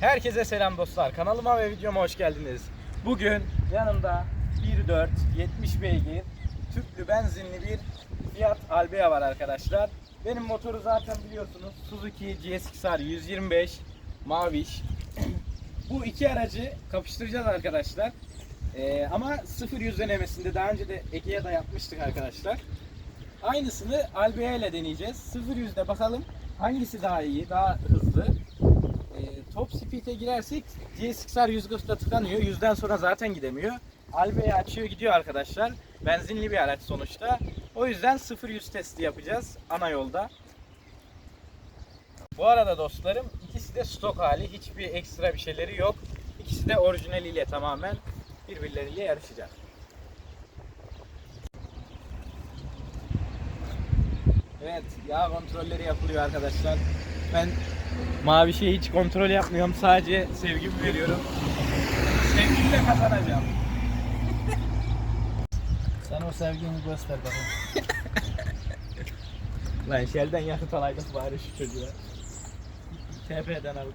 Herkese selam dostlar. Kanalıma ve videoma hoş geldiniz. Bugün yanımda 1.4 70 beygir tüplü benzinli bir Fiat Albea var arkadaşlar. Benim motoru zaten biliyorsunuz Suzuki GSX-R 125 Maviş. Bu iki aracı kapıştıracağız arkadaşlar. Ee, ama 0-100 denemesinde daha önce de Ege'ye de yapmıştık arkadaşlar. Aynısını Albea ile deneyeceğiz. 0-100'de bakalım hangisi daha iyi, daha hızlı. Top speed'e girersek GSX-R 140'da tıkanıyor. 100'den sonra zaten gidemiyor. Albe'yi açıyor gidiyor arkadaşlar. Benzinli bir araç sonuçta. O yüzden 0-100 testi yapacağız ana yolda. Bu arada dostlarım ikisi de stok hali. Hiçbir ekstra bir şeyleri yok. İkisi de orijinaliyle tamamen birbirleriyle yarışacak. Evet, yağ kontrolleri yapılıyor arkadaşlar. Ben mavi şeyi hiç kontrol yapmıyorum. Sadece sevgimi veriyorum. Sevgimle kazanacağım. Sen o sevgini göster bakalım. Lan Shell'den yakıt alaydık bari şu çocuğa. TP'den aldık.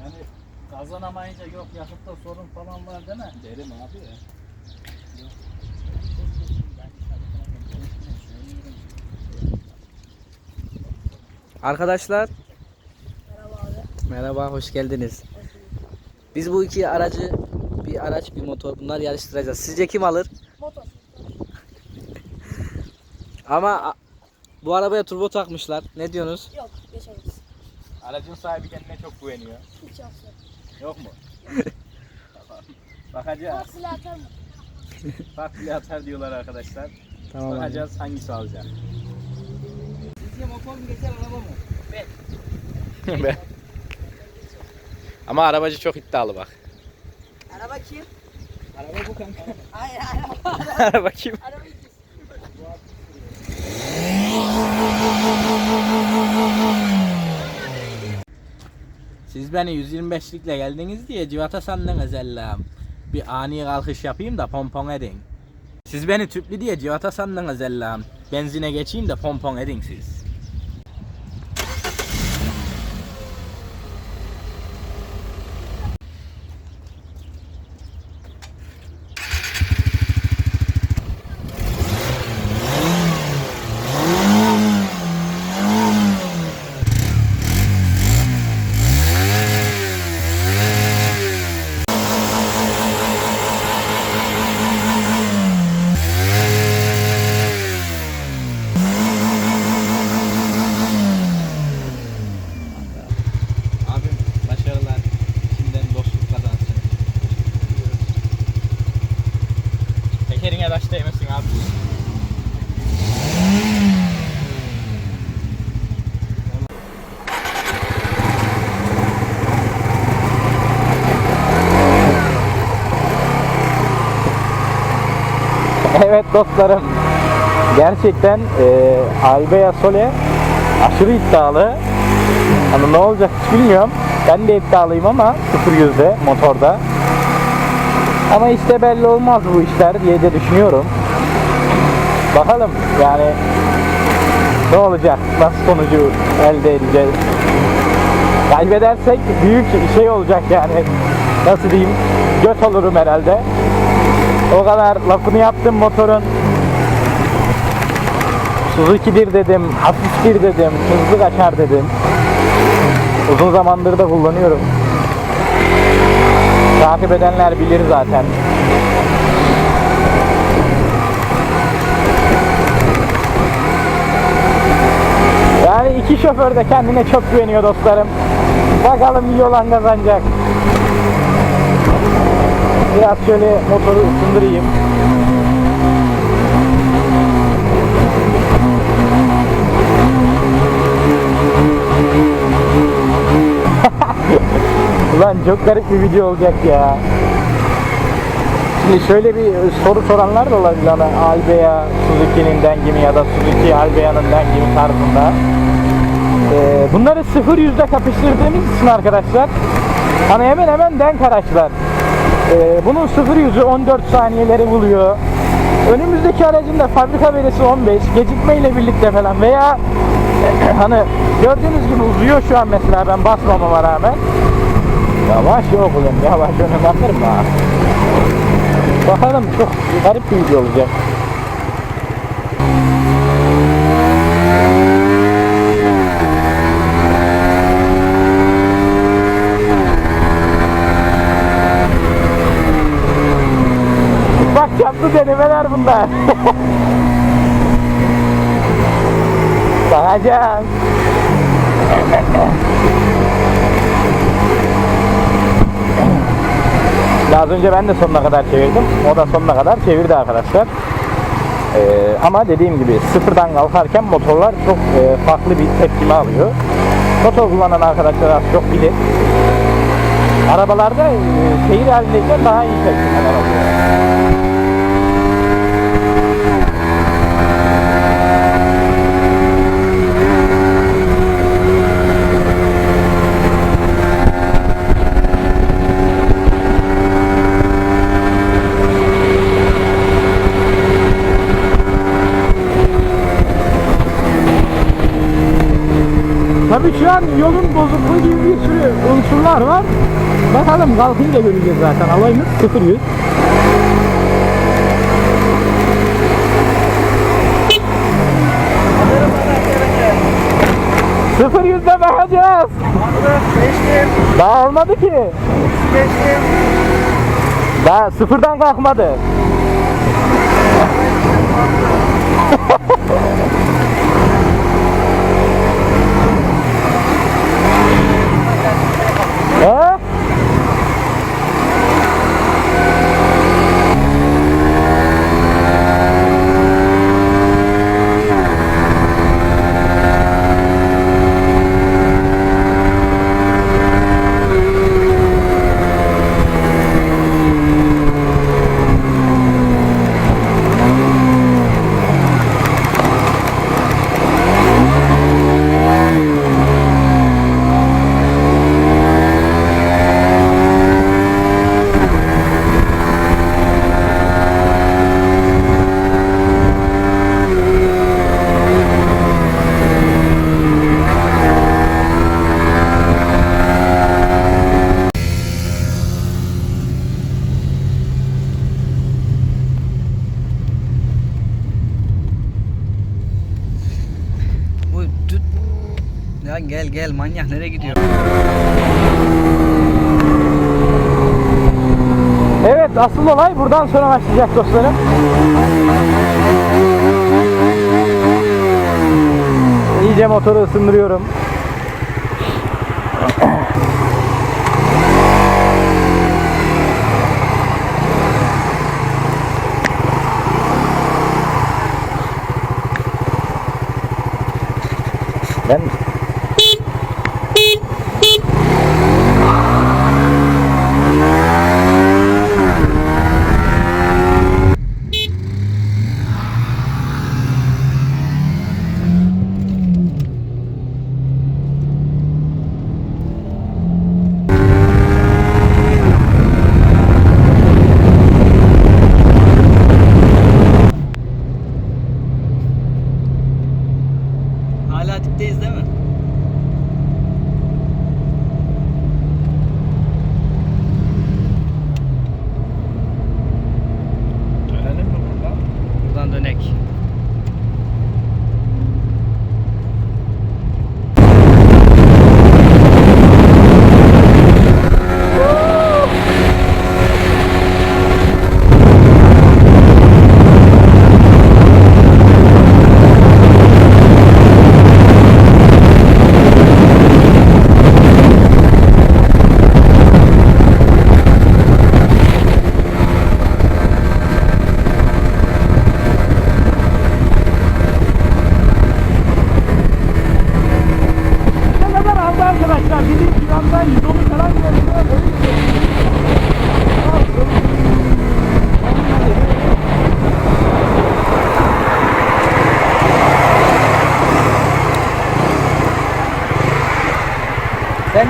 Yani kazanamayınca yok yakıtta sorun falan var değil mi? Derim abi ya. Arkadaşlar. Merhaba hoş geldiniz. Biz bu iki aracı bir araç bir motor bunlar yarıştıracağız. Sizce kim alır? Motor. Ama bu arabaya turbo takmışlar. Ne diyorsunuz? Yok geçemeyiz. Aracın sahibi kendine çok güveniyor. Hiç yapsın. Yok mu? Bakacağız. Taksiyle atar mı? Bak bile atar diyorlar arkadaşlar. Tamam. abi. Bakacağız hangisi alacak. Sizce motor mu geçer araba mı? Be. Ama arabacı çok iddialı bak. Araba kim? Araba bu kanka. Hayır araba. Araba kim? araba ikiz. Siz beni 125'likle geldiniz diye civata sandınız ellam. Bir ani kalkış yapayım da pompon edin. Siz beni tüplü diye civata sandınız ellam. Benzine geçeyim de pompon edin siz. Taş değmesin abi. Evet dostlarım. Gerçekten e, Albea Sole aşırı iddialı. Hani ne olacak hiç bilmiyorum. Ben de iddialıyım ama 0-100'de motorda. Ama işte belli olmaz bu işler diye de düşünüyorum. Bakalım yani ne olacak? Nasıl sonucu elde edeceğiz? Kaybedersek büyük şey olacak yani. Nasıl diyeyim? Göt olurum herhalde. O kadar lafını yaptım motorun. Suzuki'dir dedim, hafiftir dedim, hızlı kaçar dedim. Uzun zamandır da kullanıyorum. Takip edenler bilir zaten. Yani iki şoför de kendine çok güveniyor dostlarım. Bakalım iyi olan kazanacak. Biraz şöyle motoru ısındırayım. Ulan çok garip bir video olacak ya. Şimdi şöyle bir soru soranlar da olabilir hani Albea Suzuki'nin dengimi ya da Suzuki Albea'nın dengimi tarzında. Ee, bunları 0-100'de kapıştırdığımız için arkadaşlar hani hemen hemen denk araçlar. Ee, bunun 0-100'ü 14 saniyeleri buluyor. Önümüzdeki aracın da fabrika verisi 15. Gecikmeyle birlikte falan veya hani gördüğünüz gibi uzuyor şu an mesela ben basmamama rağmen. Yavaş oğlum yavaş öne bakır mı? Bakalım çok garip bir video olacak. Bak yaptı denemeler bunlar. Bakacağım. Az önce ben de sonuna kadar çevirdim. O da sonuna kadar çevirdi arkadaşlar. Ee, ama dediğim gibi sıfırdan kalkarken motorlar çok e, farklı bir tepkime alıyor. Motor kullanan arkadaşlar az çok bilir. Arabalarda e, seyir halindeyken daha iyi tepkimeler alıyor. Tabii şu an yolun bozukluğu gibi bir sürü unsurlar var. Bakalım kalkınca göreceğiz zaten. Alayımız 0 100. Sıfır yüzde bakacağız. Daha olmadı ki. Daha sıfırdan kalkmadı. He? Bu tüt. Ya gel gel manyak nereye gidiyor? Evet asıl olay buradan sonra başlayacak dostlarım. İyice motoru ısındırıyorum.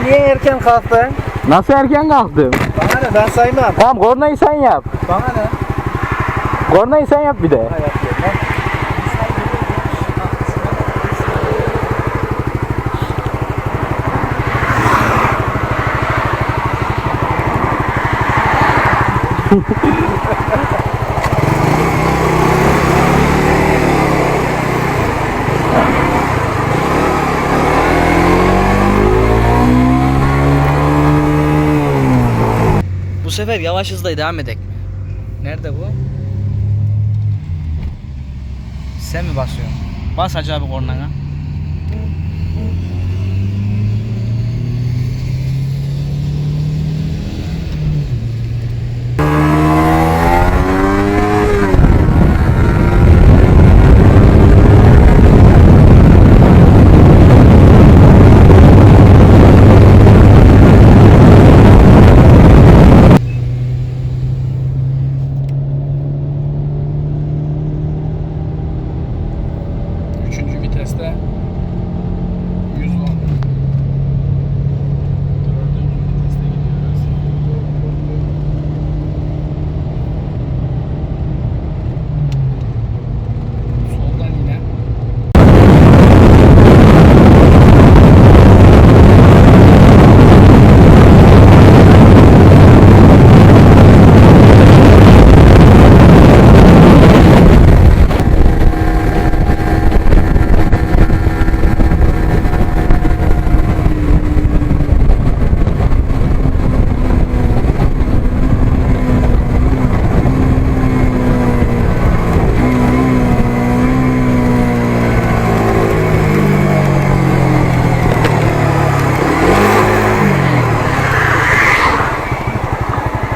Niye erken kalktın? Nasıl erken kalktım? Bana ne ben saymam. Tamam kornayı sen yap. Bana ne? Kornayı sen yap bir de. Hayat. sefer yavaş hızla devam edek? Nerede bu? Sen mi basıyorsun? Bas Hacı abi kornana.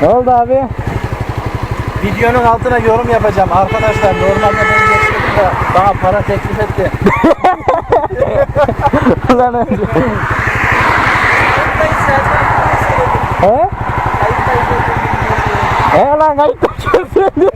Ne oldu abi? Videonun altına yorum yapacağım. Arkadaşlar normalde ben geçmedim de bana para teklif etti. Ulan önce. He? He lan kayıtta kesin.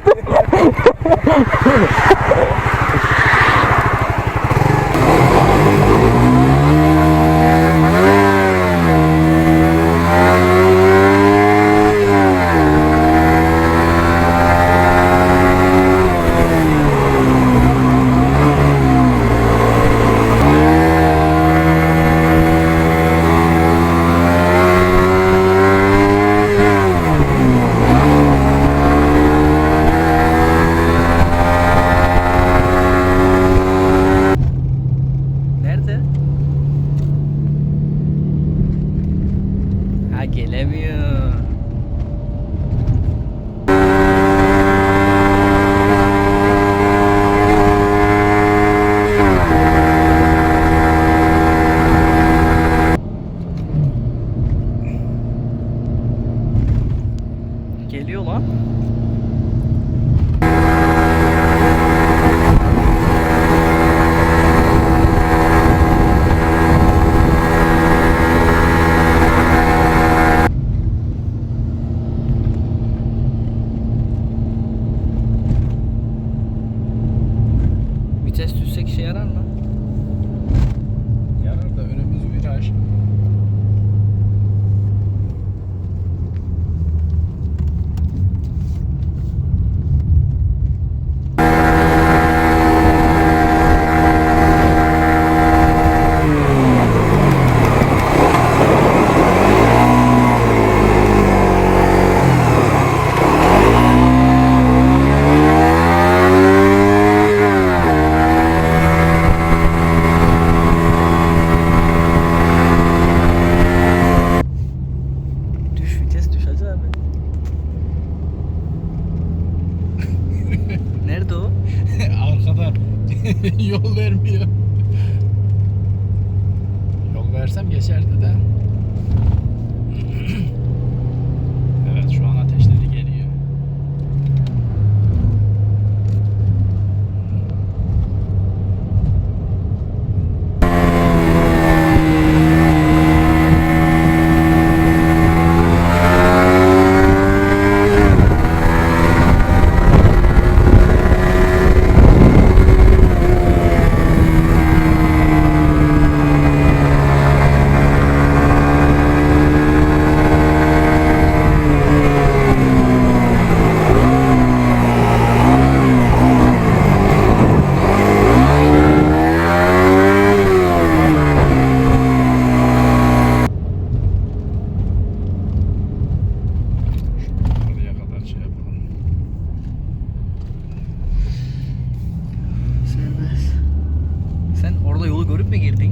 Yol vermiyor. Yol versem geçerdi de. உறுப்பிகீர்த்தி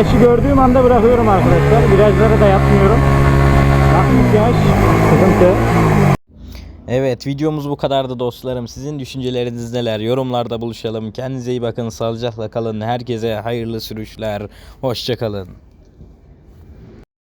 Güneşi gördüğüm anda bırakıyorum arkadaşlar. Virajları da yapmıyorum. 60 yaş sıkıntı. Evet videomuz bu kadardı dostlarım. Sizin düşünceleriniz neler? Yorumlarda buluşalım. Kendinize iyi bakın. Sağlıcakla kalın. Herkese hayırlı sürüşler. Hoşçakalın.